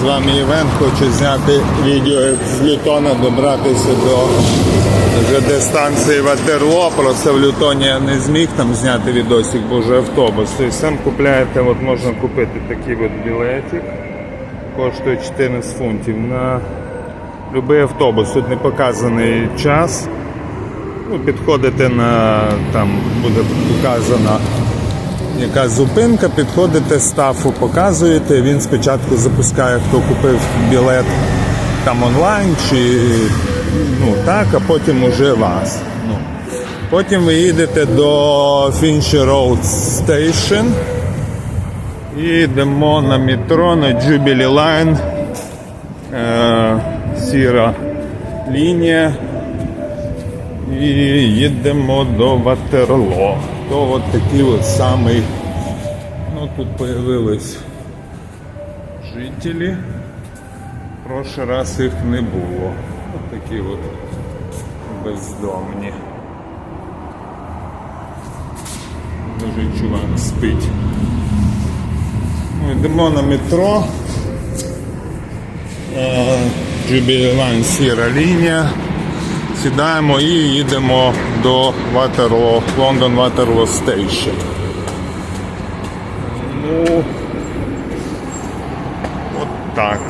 З вами Євен, хочу зняти відео як з Лютона добратися до ЖД станції Ватерло. Просто в Лютоні я не зміг там зняти відосик, бо вже автобус. Тобто сам купляєте, от можна купити такий от білетик. Коштує 14 фунтів на будь-який автобус. Тут не показаний час. Ну, підходите на там буде показана якась зупинка, підходите, стафу показуєте. Він спочатку запускає, хто купив білет там онлайн чи ну так, а потім уже вас. Ну. Потім ви їдете до Fincher Road Station і йдемо на метро на Jubilee Line. Е, сіра лінія. І їдемо до Ватерло. То от такий от самий. Ну тут появились жителі. В прошлый раз їх не було. От такі от бездомні. Дуже чувак спить. Ну, йдемо на метро. Line сіра лінія. Сідаємо і їдемо до Ватерло, Лондон Ватерло Стейшн. так.